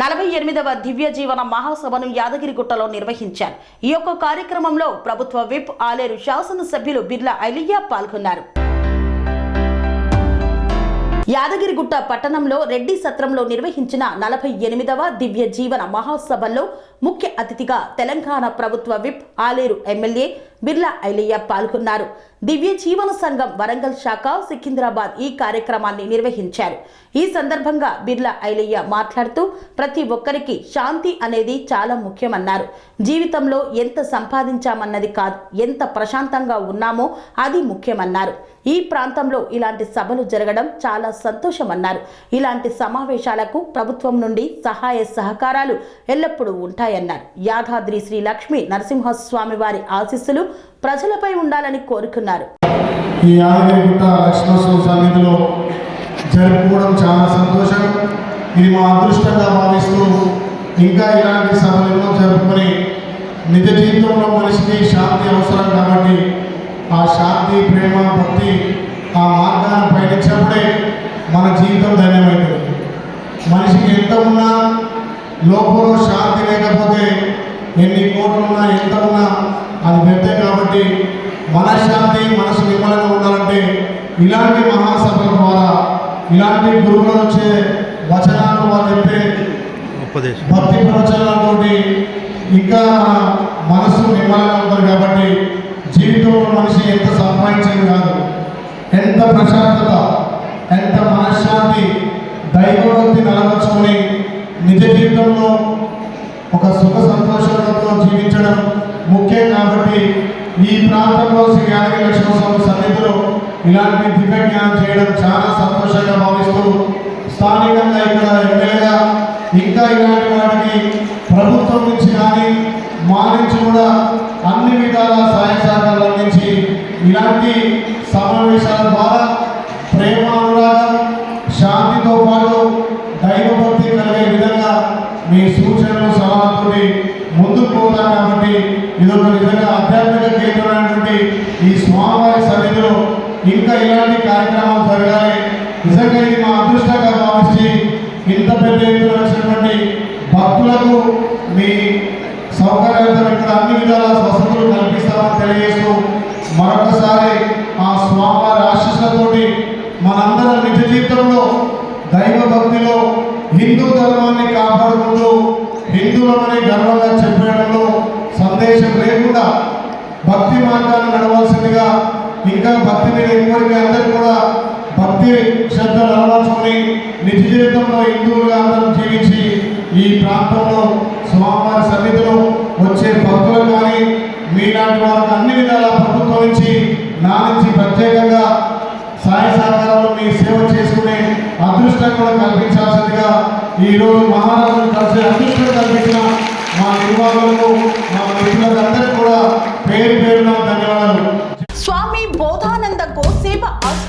నలభై ఎనిమిదవ దివ్య జీవన మహాసభను యాదగిరిగుట్టలో నిర్వహించారు. ఈ యొక్క కార్యక్రమంలో ప్రభుత్వ విప్ ఆలేరు శాసనసభ్యులు బిర్లా ఐలియా పాల్గొన్నారు. యాదగిరిగుట్ట పట్టణంలో రెడ్డి సత్రంలో నిర్వహించిన నలభై ఎనిమిదవ దివ్య జీవన మహాసభలో ముఖ్య అతిథిగా తెలంగాణ ప్రభుత్వ విప్ ఆలేరు ఎమ్మెల్యే బిర్లా ఐలయ్య పాల్గొన్నారు. దివ్య జీవన సంఘం వరంగల్ శాఖ సికింద్రాబాద్ ఈ కార్యక్రమాన్ని నిర్వహించారు. ఈ సందర్భంగా బిర్లా ఐలయ్య మాట్లాడుతూ ప్రతి ఒక్కరికి శాంతి అనేది చాలా ముఖ్యమన్నారు. జీవితంలో ఎంత సంపాదించామన్నది కాదు ఎంత ప్రశాంతంగా ఉన్నామో అది ముఖ్యమన్నారు. ఈ ప్రాంతంలో ఇలాంటి సభలు జరగడం చాలా సంతోషమన్నారు. ఇలాంటి సమావేశాలకు ప్రభుత్వం నుండి సహాయ సహకారాలు ఎల్లప్పుడూ ఉంటాయి. ఉంటాయన్నారు యాదాద్రి శ్రీ లక్ష్మీ నరసింహస్వామి వారి ఆశీస్సులు ప్రజలపై ఉండాలని కోరుకున్నారు. ఈ యాదగిరిగుట్ట లక్ష్మణోత్సవ సన్నిధిలో జరుపుకోవడం చాలా సంతోషం. ఇది మా అదృష్టంగా భావిస్తూ ఇంకా ఇలాంటి సభలు జరుపుకొని నిజ జీవితంలో మనిషికి శాంతి అవసరం కాబట్టి ఆ శాంతి ప్రేమ భక్తి ఆ మార్గాన్ని పయనించినప్పుడే మన జీవితం ధన్యమవుతుంది. మనిషికి ఎంత ఉన్నా లోపల శాంతి లేక ఉన్నా ఎంత ఉన్నా అది వ్యర్థే కాబట్టి మనశ్శాంతి మనసు నిమ్మలంగా ఉండాలంటే ఇలాంటి మహాసభల ద్వారా ఇలాంటి గురువులు వచ్చే వచనాలు వాళ్ళు చెప్పే భక్తి ప్రవచనాలతోటి ఇంకా మన మనసు నిమ్మలంగా ఉంటుంది కాబట్టి జీవితంలో మనిషి ఎంత సంపాదించేది కాదు. ఎంత ప్రశాంతత ఎంత మనశ్శాంతి దైవభక్తి నలవచ్చుకొని నిజ జీవితంలో ఒక సుఖ సంతోషాలతో జీవించడం ముఖ్యం కాబట్టి ఈ ప్రాంతంలో శ్రీ యాదగిరి లక్ష్మణస్వామి సన్నిధిలో ఇలాంటి దివ్య జ్ఞానం చేయడం చాలా సంతోషంగా భావిస్తూ స్థానికంగా ఇక్కడ ఎమ్మెల్యేగా ఇంకా ఇలాంటి వాటికి ప్రభుత్వం నుంచి కానీ మా నుంచి కూడా అన్ని విధాల సహాయ సహకారాలు అందించి ఇలాంటి సమావేశాల ద్వారా స్వామివారి సన్నిధిలో ఇంకా ఇలాంటి కార్యక్రమాలు జరగాలి. నిజంగా ఇది మా అదృష్టంగా భావించి ఇంత పెద్ద ఎత్తున వచ్చినటువంటి భక్తులకు మీ సౌకర్యాలతో ఇక్కడ అన్ని విధాల వసతులు కల్పిస్తామని తెలియజేస్తూ మరొకసారి ఆ స్వామివారి ఆశీస్సులతోటి మనందరం నిజ జీవితంలో దైవ భక్తిలో హిందూ ధర్మాన్ని కాపాడుకుంటూ హిందువులమని గర్వంగా చెప్పడంలో సందేశం లేకుండా భక్తి మార్గాన్ని నడవాల్సిందిగా ఇంకా భక్తి మీద ఎక్కువరికి అందరూ కూడా భక్తి శ్రద్ధలు అలవర్చుకొని నిజ జీవితంలో హిందువులుగా అందరం జీవించి ఈ ప్రాంతంలో స్వామివారి సన్నిధిలో వచ్చే భక్తులు కానీ మీలాంటి వారికి అన్ని విధాల ప్రభుత్వం నుంచి నా నుంచి ప్రత్యేకంగా సహాయ సహకారాలు మీ సేవ చేసుకునే అదృష్టం కూడా కల్పించాల్సిందిగా ఈ రోజు మహారాజును కలిసి అదృష్టం కల్పించిన మా నిర్వాహకులకు